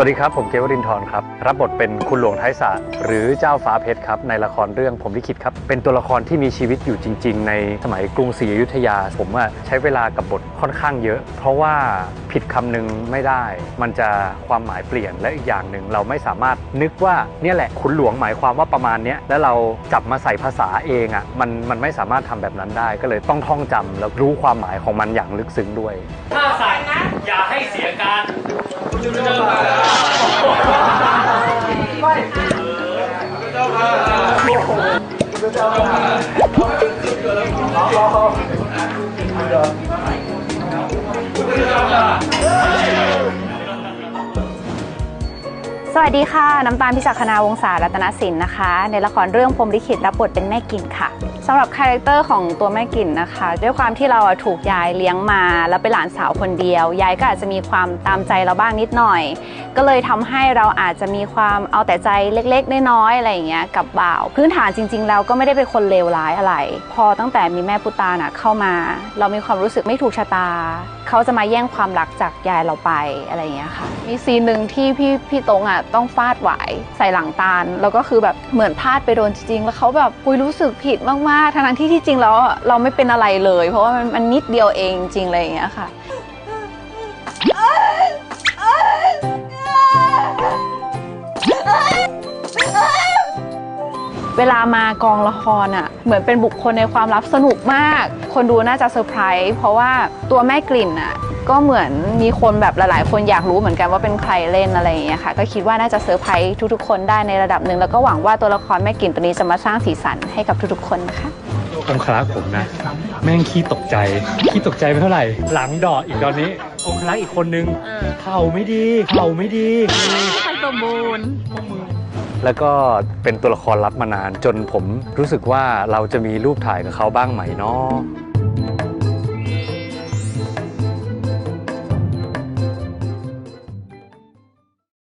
สวัสดีครับ ผมเกวรินทร์ครับ รับบทเป็นคุณหลวงไทยสระหรือเจ้าฟ้าเพชรครับ ในละครเรื่องผมลิขิตครับ เป็นตัวละครที่มีชีวิตอยู่จริง ๆ ในสมัยกรุงศรีอยุธยา ผมว่าใช้เวลากับบทค่อนข้างเยอะ เพราะว่าผิดคำหนึงไม่ได้ มันจะความหมายเปลี่ยนและอีกอย่างหนึ่งเราไม่สามารถนึกว่าเนี่ยแหละคุณหลวงหมายความว่าประมาณเนี้ยแล้วเราจับมาใส่ภาษาเองอะมันมันไม่สามารถทำแบบนั้นได้ ก็เลยต้องท่องจำแล้วรู้ความหมายของมันอย่างลึกซึ้งด้วยถ้าสั่ง อย่าให้เสียการ วัสดีค่ะ น้ำตาลพิจักคณาวงศารัตนสินนะคะ ในละครเรื่องพรมลิขิตรับบทเป็นแม่กินค่ะสำหรับคาแรคเตอร์ของตัวแม่กินนะคะ ด้วยความที่เราถูกยายเลี้ยงมา แล้วเป็นหลานสาวคนเดียวยายก็อาจจะมีความตามใจเราบ้างนิดหน่อย ก็เลยทำให้เราอาจจะมีความเอาแต่ใจเล็กๆน้อยๆอะไรอย่างเงี้ยกับบ่าว พื้นฐานจริงๆแล้วก็ไม่ได้เป็นคนเลวร้ายอะไร พอตั้งแต่มีแม่ปุตาน่ะเข้ามา เรามีความรู้สึกไม่ถูกชะตา เขาจะมาแย่งความรักจากยายเราไปอะไรอย่างเงี้ยค่ะมีซีนหนึ่งที่พี่พี่ตงอะต้องฟาดหวายใส่หลังตาล แล้วก็คือแบบเหมือนพลาดไปโดนจริงๆ แล้วเขาแบบคุยรู้สึกผิดมากๆทั้งๆที่ที่จริงแล้วเราไม่เป็นอะไรเลย เพราะว่ามันมันนิดเดียวเองจริงๆอะไรอย่างเงี้ยค่ะ เวลามากองละครอะเหมือนเป็นบุคคลในความลับสนุกมาก คนดูน่าจะเซอร์ไพรส์เพราะว่าตัวแม่กลิ่นอะก็เหมือนมีคนแบบหลาย ๆ คนอยากรู้เหมือนกันว่าเป็นใครเล่นอะไรอย่างเงี้ยค่ะ ก็คิดว่าน่าจะเซอร์ไพรส์ทุก ๆ คนได้ในระดับหนึ่งแล้วก็หวังว่าตัวละครแม่กลิ่นตัวนี้จะมาสร้างสีสันให้กับทุกๆ คนนะคะองคลักษ์ผมนะ แม่งขี้ตกใจขี้ตกใจไปเท่าไหร่ หลังดอกอีกตอนนี้องคลักษ์อีกคนนึงเข่าไม่ดีเข่าไม่ดีสมบูรณ์ แล้วก็เป็นตัวละครลับมานานจนผมรู้สึกว่าเราจะมีรูปถ่ายกับเขาบ้างไหมเนาะ